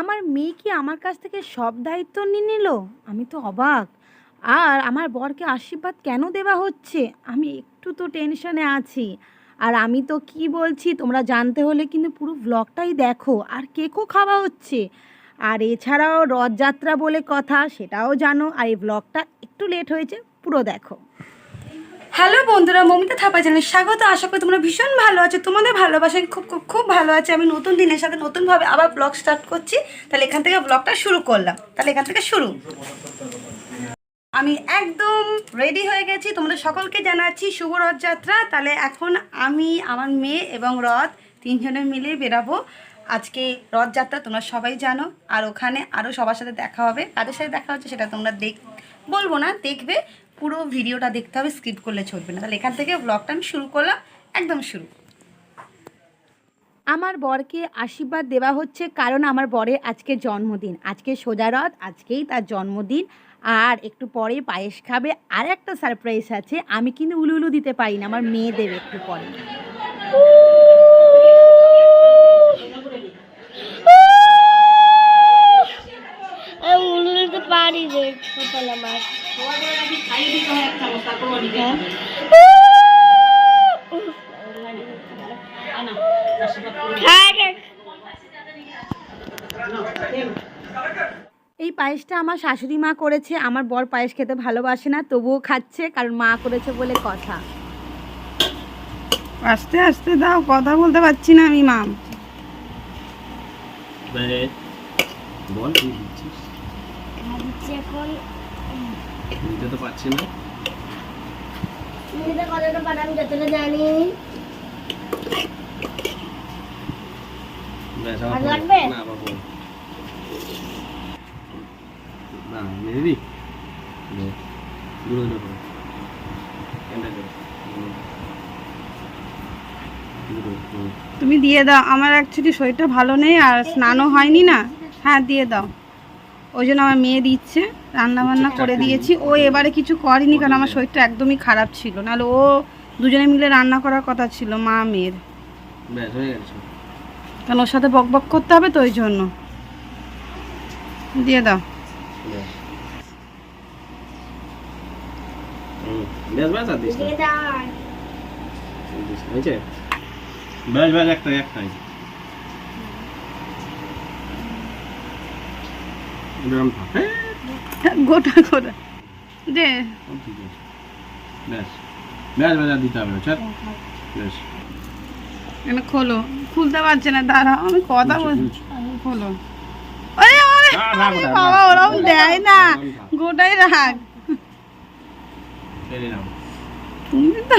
আমার মেয়ে কি আমার কাছ থেকে সব দায়িত্ব নিয়ে নিল? আমি তো অবাক। আর আমার বরকে আশীর্বাদ কেন দেওয়া হচ্ছে? আমি একটু তো টেনশনে আছি। আর আমি তো কি বলছি তোমরা জানতে হলে কিন্তু পুরো ব্লগটাই দেখো। আর কেকও খাওয়া হচ্ছে। আর এছাড়াও রথযাত্রা বলে কথা, সেটাও জানো। আর এই ব্লগটা একটু লেট হয়েছে, পুরো দেখো। হ্যালো বন্ধুরা, মমিতা থাপা জানাই স্বাগত। আশা করি তোমরা ভীষণ ভালো আছো। তোমাদের ভালোবাসায় খুব খুব খুব ভালো আছে। আমি নতুন দিনের সাথে নতুনভাবে আবার ব্লগ স্টার্ট করছি। তাহলে এখান থেকে ব্লগটা শুরু করলাম। তাহলে এখান থেকে শুরু। আমি একদম রেডি হয়ে গেছি। তোমাদের সকলকে জানাচ্ছি শুভ রথযাত্রা। তাহলে এখন আমি, আমার মেয়ে এবং রথ তিনজনে মিলে বেরাবো আজকে রথযাত্রা তোমরা সবাই জানো। আর ওখানে আরও সবার সাথে দেখা হবে। কাদের সাথে দেখা হচ্ছে সেটা তোমরা দেখ, বলব না, দেখবে। পুরো ভিডিওটা দেখতে হবে স্কিপ করলে চলবে না। তাহলে এখান থেকে ব্লগটা আমি শুরু করলাম, একদম শুরু। আমার বরকে আশীর্বাদ দেওয়া হচ্ছে কারণ আমার বরের আজকে জন্মদিন। আজকে সোজা রথ, আজকেই তার জন্মদিন। আর একটু পরে পায়েস খাবে। আর একটা সারপ্রাইজ আছে, আমি কিন্তু উলু উলু দিতে পারি না, আমার মেয়ে দেবে একটু পরে। পারি রে মাছ। এই পায়েসটা আমার শাশুড়ি মা করেছে। আমার বর পায়েস খেতে ভালোবাসে না তবুও খাচ্ছে কারণ মা করেছে বলে কথা। আস্তে আস্তে দাও কথা বলতে পারছি না আমি মাম এবারে বল এখন তো না। পারে আমি যতটা জানি। আর লাগবে? না না মেরে দি করো। তুমি দিয়ে দাও। আমার অ্যাকচুয়ালি শরীরটা ভালো নেই আর স্নানও হয়নি না। হ্যাঁ দিয়ে দাও। ওই জন্য আমার মেয়ে দিচ্ছে রান্না বান্না করে দিয়েছি। ও এবারে কিছু করেনি কারণ আমার শরীরটা একদমই খারাপ ছিল। নাহলে ও দুজনে মিলে রান্না করার কথা ছিল মা মেয়ের। হয়ে গেছে। কারণ ওর সাথে বক বক করতে হবে তো ওই জন্য। দিয়ে দাও। ব্যাস। ব্যাস একটা একটাই এরকম থাক হ্যাঁ গোটা গোটা। দে। সব ঠিক আছে। ব্যাস। ব্যাস ব্যাস দিতে হবে চল। ব্যাস। এখানে খোলো। খুলতে পারছে না দাঁড়াও আমি কথা বল বুঝছি, খোলো। বাবা ওরকম দেয় না। গোটাই রাখ। তুমি তো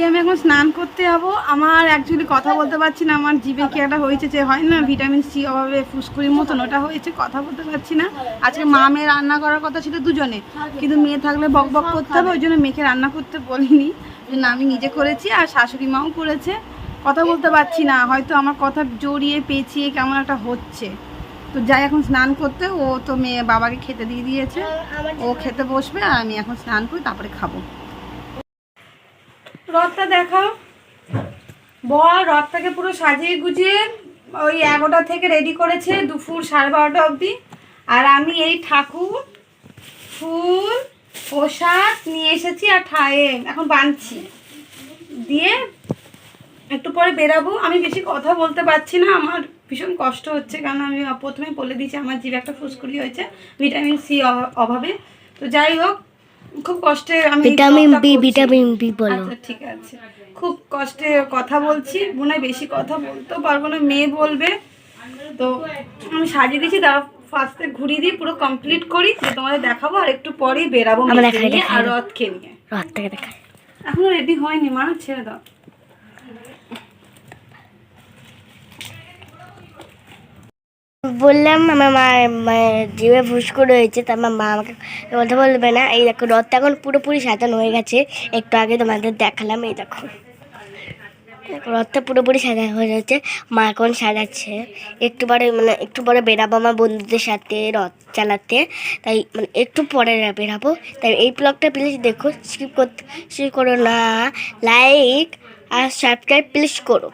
এই আমি এখন স্নান করতে যাব। আমার অ্যাকচুয়ালি কথা বলতে পারছি না, আমার জিভে কি একটা হয়েছে যে হয় না? ভিটামিন সি অভাবে ফুসকুড়ির মতন ওটা হয়েছে, কথা বলতে পারছি না। আজকে মা মেয়ে রান্না করার কথা ছিল দুজনে। কিন্তু মেয়ে থাকলে বক বক করতে হবে, ওই জন্য মেয়েকে রান্না করতে বলিনি। জন্য আমি নিজে করেছি আর শাশুড়ি মাও করেছে। কথা বলতে পারছি না, হয়তো আমার কথা জড়িয়ে পেঁচিয়ে কেমন একটা হচ্ছে। তো যাই এখন স্নান করতে, ও তো মেয়ে বাবাকে খেতে দিয়ে দিয়েছে। ও খেতে বসবে আর আমি এখন স্নান করি তারপরে খাব। রথটা দেখাও। বল, রথটাকে পুরো সাজিয়ে গুছিয়ে ওই এগারোটা থেকে রেডি করেছে দুপুর সাড়ে বারোটা অবধি। আর আমি এই ঠাকুর, ফুল পোশাক নিয়ে এসেছি আর ঠায়ে। এখন বাঁধছি দিয়ে একটু পরে বেরাবো। আমি বেশি কথা বলতে পারছি না, আমার ভীষণ কষ্ট হচ্ছে কারণ আমি প্রথমে বলে দিয়েছি, আমার জিভে একটা ফুসকুড়ি হয়েছে, ভিটামিন সি অভাবে। তো যাই হোক খুব কষ্টে আমি ভিটামিন বি ভিটামিন বি বলো। আচ্ছা ঠিক আছে। খুব কষ্টে কথা বলছি। মনে হয় বেশি কথা বলতো পারব না মেয়ে বলবে। তো আমি সাজিয়ে দিয়েছি তারা ফার্স্টে ঘুরিয়ে দিয়ে পুরো কমপ্লিট করি যে তোমাদের দেখাবো আর একটু পরেই বেরাবো আর রথ খেয়ে নিয়ে। রথটাকে দেখা এখনও রেডি হয়নি মা ছেড়ে দাও। বললাম আমার মা জিভে ফুসকো রয়েছে তার মা আমাকে কথা বলবে না? এই দেখো, রথটা এখন পুরোপুরি সাজানো হয়ে গেছে। একটু আগে তোমাদের দেখালাম, এই দেখো। রথটা পুরোপুরি সাজা হয়ে যাচ্ছে মা এখন সাজাচ্ছে। একটু পরে মানে একটু পরে বেরাবো আমার বন্ধুদের সাথে রথ চালাতে। তাই মানে একটু পরে বেরাবো। তাই এই ব্লগটা প্লিজ দেখো স্কিপ করতে স্কিপ করো না। লাইক আর সাবস্ক্রাইব প্লিজ করো।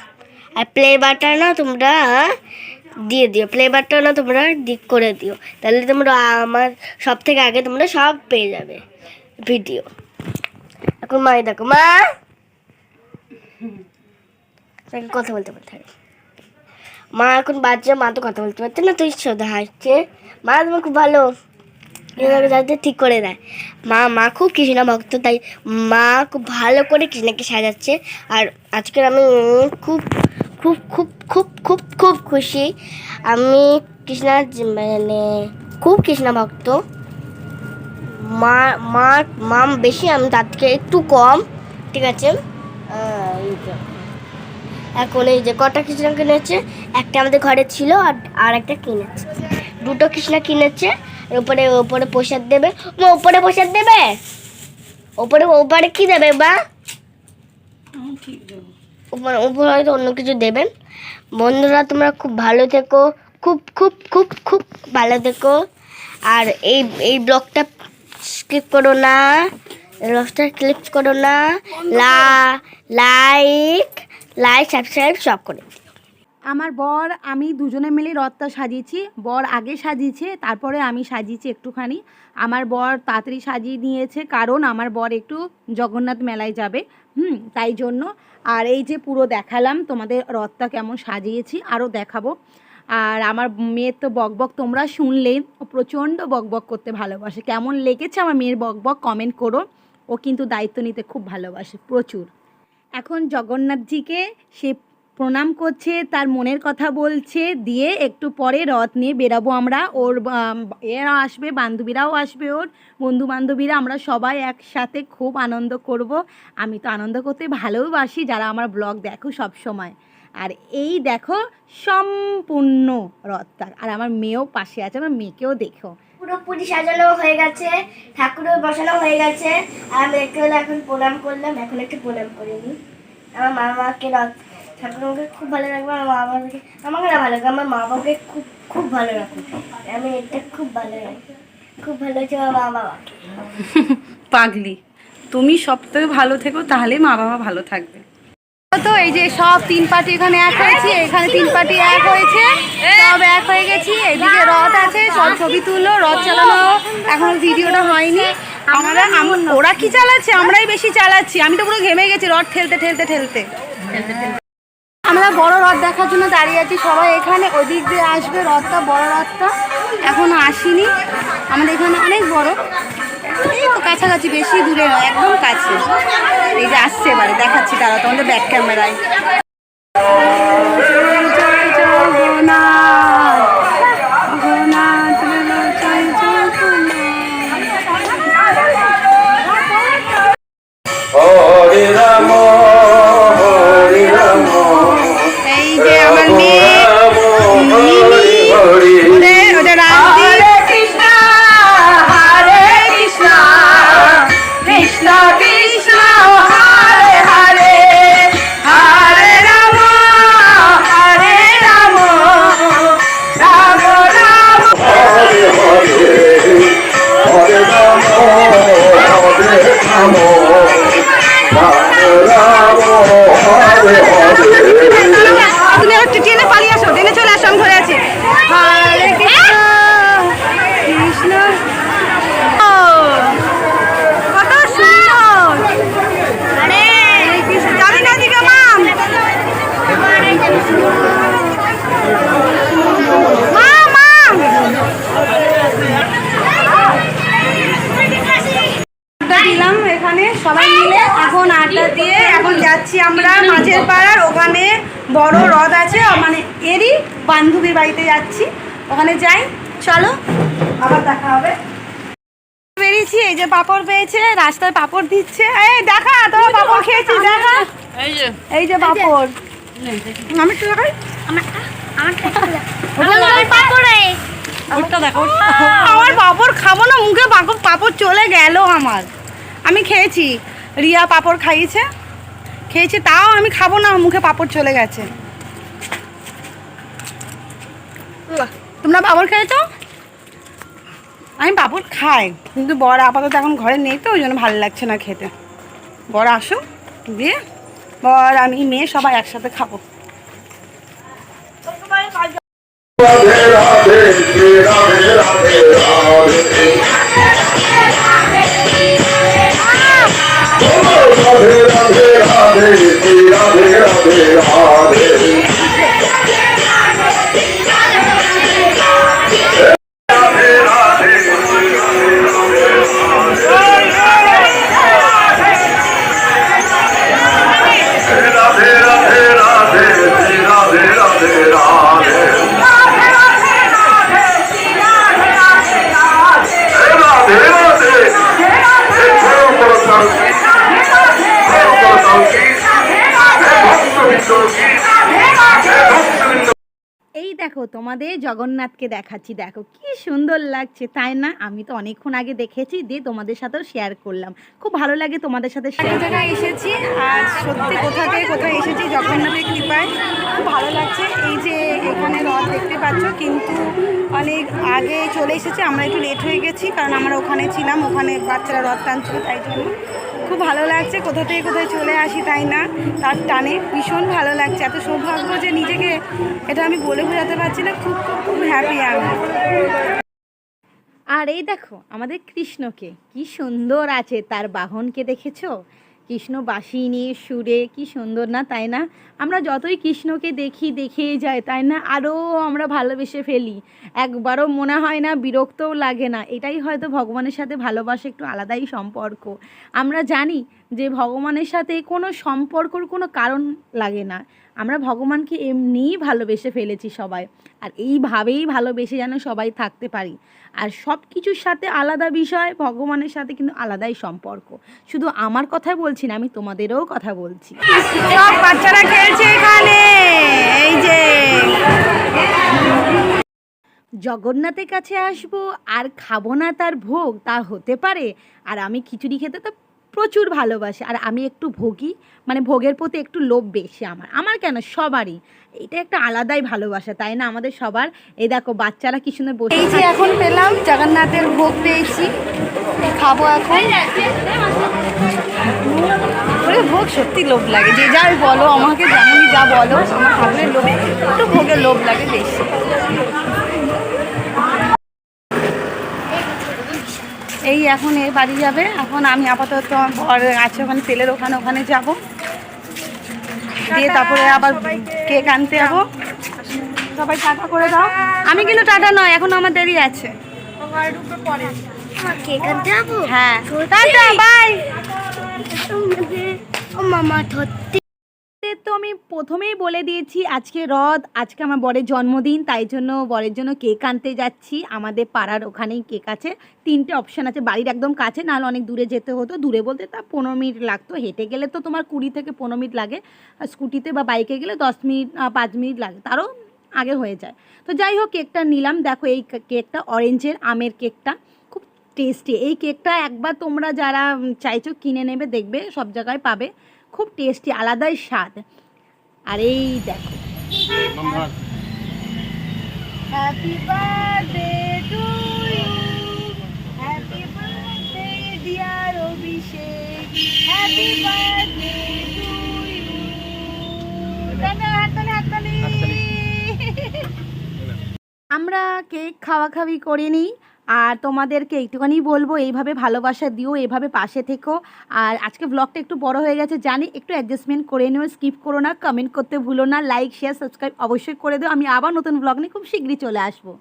আর প্লে বাটনও তোমরা দিয়ে দিও প্লে বাটনও তোমরা দিক করে দিও। তাহলে তোমরা আমার সব থেকে আগে তোমরা সব পেয়ে যাবে ভিডিও এখন মাই দেখো, মা! তাকে কথা বলতে হবে। মা এখন বাচ্চা মা তো কথা বলতে পারছে না, তুই সোজা হাসছে মা তোমার খুব ভালো। যাতে ঠিক করে দেয়। মা মা খুব কৃষ্ণা ভক্ত, তাই মা খুব ভালো করে কৃষ্ণাকে সাজাচ্ছে। আর আজকের আমি খুব খুব খুব খুব খুব খুব খুশি। আমি কৃষ্ণার যে- মানে খুব কৃষ্ণা ভক্ত। মা মা মা বেশি, আমি তার থেকে একটু কম, ঠিক আছে। এখন এই যে কটা কৃষ্ণা কিনেছে? একটা আমাদের ঘরে ছিল আর আর একটা কিনেছে। দুটো কৃষ্ণা কিনেছে ওপরে উপরে প্রসাদ দেবে। মা, ওপরে প্রসাদ দেবে? ওপরে উপরে কি দেবে বা? ঠিক উপরে উপরে হয়তো অন্য কিছু দেবেন। বন্ধুরা, তোমরা খুব ভালো থেকো। খুব খুব খুব খুব ভালো থেকো। আর এই এই ব্লগটা স্কিপ করো না। ব্লগটা ক্লিক করো না। লা লাইক লাইক সাবস্ক্রাইব সব করে আমার বর, আমি দুজনে মিলে রথটা সাজিয়েছি। বর আগে সাজিয়েছে, তারপরে আমি সাজিয়েছি একটুখানি। আমার বর তাড়াতাড়ি সাজিয়ে নিয়েছে, কারণ আমার বর একটু জগন্নাথ মেলায় যাবে। হুম, তাই জন্য আর এই যে পুরো দেখালাম, তোমাদের রথটা কেমন সাজিয়েছি, আরও দেখাবো। আর আমার মেয়ের তো বকবক তোমরা শুনলে, ও প্রচণ্ড বকবক করতে ভালোবাসে। কেমন লেগেছে আমার মেয়ের বকবক কমেন্ট করো। ও কিন্তু দায়িত্ব নিতে খুব ভালোবাসে, প্রচুর। এখন জগন্নাথজিকে সে প্রণাম করছে, তার মনের কথা বলছে, দিয়ে একটু পরে রথ নিয়ে বেরাবো আমরা। ওর এরা আসবে, বান্ধবীরাও আসবে ওর। বন্ধু বান্ধবীরা আমরা সবাই একসাথে খুব আনন্দ করব। আমি তো আনন্দ করতে ভালোবাসি যারা আমার ব্লগ দেখো সব সময়। আর এই দেখো সম্পূর্ণ রথটা আর আমার মেয়েও পাশে আছে, আমার মেয়েকেও দেখো। পুরোপুরি সাজানো হয়ে গেছে, ঠাকুরও বসানো হয়ে গেছে। আর হলে এখন প্রণাম করলাম, এখন একটু প্রণাম করে নিই। আমার মা বাবাকে রথ ঠাকুরকে খুব ভালো লাগবে আমার মা বাবাকে, আমাকে না ভালো আমার মা বাবাকে খুব খুব ভালো রাখবে। আমি এটা খুব ভালো রাখি। খুব ভালো হচ্ছে আমার মা বাবা। পাগলি। তুমি সব থেকে ভালো থেকো, তাহলেই মা বাবা ভালো থাকবে। তো এই যে সব তিন পার্টি এখানে এক হয়েছে, এখানে তিন পার্টি এক হয়েছে। সব এক হয়ে গেছি, এদিকে রথ আছে সব ছবি তুললো রথ চালানো এখন ভিডিওটা হয়নি। আমরা ওরা কি চালাচ্ছে? আমরাই বেশি চালাচ্ছি। আমি তো পুরো ঘেমে গেছি, রথ ঠেলতে ঠেলতে ঠেলতে। আমরা বড় রথ দেখার জন্য দাঁড়িয়ে আছি। সবাই এখানে ওদিক দিয়ে আসবে, রথটা, বড় রথটা। এখনও আসেনি। আমাদের এখানে অনেক বড়। কাছাকাছি, বেশি দূরে নয়, একদম কাছে। এই যে আসছে এবারে, দেখাচ্ছি তারা তোমাদের ব্যাক ক্যামেরায় বড় হ্রদ আছে মানে এরই বান্ধবী বাড়িতে যাচ্ছি। ওখানে যাই চলো আবার দেখা হবে। বেরিয়েছি এই যে পাপড় পেয়েছে রাস্তায় পাপড় দিচ্ছে। এই দেখা তোরা পাপড় খেয়েছি দেখা। এই যে। পাপড়। আমি দেখাই? আমার পাপড় খাব না মুখে পাপড় পাপড় চলে গেল আমার। আমি খেয়েছি। রিয়া পাপড় খাইয়েছে। খেয়েছে, তাও আমি খাব না, মুখে পাপড় চলে গেছে। তোমরা পাপড় খেয়েছো? আমি পাপড় খাই, কিন্তু বড় আপাতত এখন ঘরে নেই তো, ওই জন্য ভালো লাগছে না খেতে। বড় আসো দিয়ে বর, আমি, মেয়ে সবাই একসাথে খাব। রাধে রাধে রাধে রাধে তোমাদের জগন্নাথকে দেখাচ্ছি। দেখো, কি সুন্দর লাগছে, তাই না? আমি তো অনেকক্ষণ আগে দেখেছি, দিয়ে তোমাদের সাথেও শেয়ার করলাম। খুব ভালো লাগে তোমাদের সাথে এসেছি, আর সত্যি কোথা থেকে কোথায় এসেছি, জগন্নাথের কৃপায় খুব ভালো লাগছে। এই যে এখানে রথ দেখতে পাচ্ছ, কিন্তু অনেক আগে চলে এসেছে, আমরা একটু লেট হয়ে গেছি, কারণ আমরা ওখানে ছিলাম, ওখানে বাচ্চারা রথ টানছিল, তাই জন্য খুব ভালো লাগছে, কোথা থেকে কোথায় চলে আসি তাই না? তার টানে ভীষণ ভালো লাগছে। এত সৌভাগ্য যে নিজেকে, এটা আমি বলে বোঝাতে পারছি না, খুব খুব খুব হ্যাপি আমি। আর এই দেখো, আমাদের কৃষ্ণকে, কি সুন্দর আছে তার বাহনকে দেখেছ? কৃষ্ণ বাসি নিয়ে সুরে, কি সুন্দর না, তাই না? আমরা যতই কৃষ্ণকে দেখি, দেখেই যাই, তাই না? আরও আমরা ভালোবেসে ফেলি। একবারও মনে হয় না, বিরক্তও লাগে না। এটাই হয়তো ভগবানের সাথে ভালোবাসা, একটু আলাদাই সম্পর্ক। আমরা জানি যে ভগবানের সাথে কোনো সম্পর্কর কোনো কারণ লাগে না। আমরা ভগবানকে এমনিই ভালোবেসে ফেলেছি সবাই। আর এইভাবেই ভালোবেসে যেন সবাই থাকতে পারি। আর সব কিছুর সাথে আলাদা বিষয়, ভগবানের সাথে কিন্তু আলাদাই সম্পর্ক। শুধু আমার কথাই বলছি না, আমি তোমাদেরও কথা বলছি। সব বাচ্চারা এখানে! এই যে! জগন্নাথের কাছে আসব আর খাব না তার ভোগ, তা হতে পারে। আর আমি খিচুড়ি খেতে তো প্রচুর ভালোবাসি। আর আমি একটু ভোগী মানে ভোগের প্রতি একটু লোভ বেশি আমার। আমার কেন? সবারই। এটা একটা আলাদাই ভালোবাসা তাই না? আমাদের সবার। এই দেখো বাচ্চারা কি সুন্দর বসে এই যে এখন পেলাম জগন্নাথের ভোগ পেয়েছি। খাব এখন। ওরে ভোগ সত্যি লোভ লাগে। যে যাই বলো আমাকে যেমনই যা বলো আমার ঠাকুরের লোভ একটু ভোগের লোভ লাগে বেশি। এই এখন এ বাড়ি যাবে। এখন আমি আপাতত আমার বর আছে ওখানে তেলের ওখানে ওখানে যাব। দিয়ে তারপরে আবার কেক আনতে যাব। সবাই টাটা করে দাও। আমি কিন্তু টাটা নয় এখন আমার দেরি আছে। কেক আনতে যাব? হ্যাঁ? Tata bye. ও মামা সত্যি তো আমি প্রথমেই বলে দিয়েছি, আজকে রদ আজকে আমার বরের জন্মদিন, তাই জন্য বরের জন্য কেক আনতে যাচ্ছি। আমাদের পাড়ার ওখানেই কেক আছে, তিনটে অপশান আছে, বাড়ির একদম কাছে, নাহলে অনেক দূরে যেতে হতো। দূরে বলতে তা পনেরো মিনিট লাগতো, হেঁটে গেলে তো তোমার কুড়ি থেকে পনেরো মিনিট লাগে। স্কুটিতে বা বাইকে গেলে দশ মিনিট পাঁচ মিনিট লাগে, তারও আগে হয়ে যায়। তো যাই হোক, কেকটা নিলাম, দেখো এই কেকটা অরেঞ্জের আমের কেকটা, খুব টেস্টি এই কেকটা একবার তোমরা যারা চাইছো কিনে নেবে, দেখবে, সব জায়গায় পাবে। খুব টেস্টি আলাদাই স্বাদ। আর এই দেখো। Happy birthday to you happy birthday dear Abhishek happy birthday to you হাততালি হাততালি। আমরা কেক খাওয়া খাওয়ি করে নিই আর তোমাদেরকে একটুখানি বলব, এইভাবে ভালোবাসা দিও, এইভাবে পাশে থেকো। আর আজকে ব্লগটা একটু বড় হয়ে গেছে, জানি একটু অ্যাডজাস্টমেন্ট করে নিও স্কিপ করো না কমেন্ট করতে ভুলো না লাইক শেয়ার সাবস্ক্রাইব অবশ্যই করে দিও। আমি আবার নতুন ব্লগ নিয়ে খুব শীঘ্রই চলে আসব।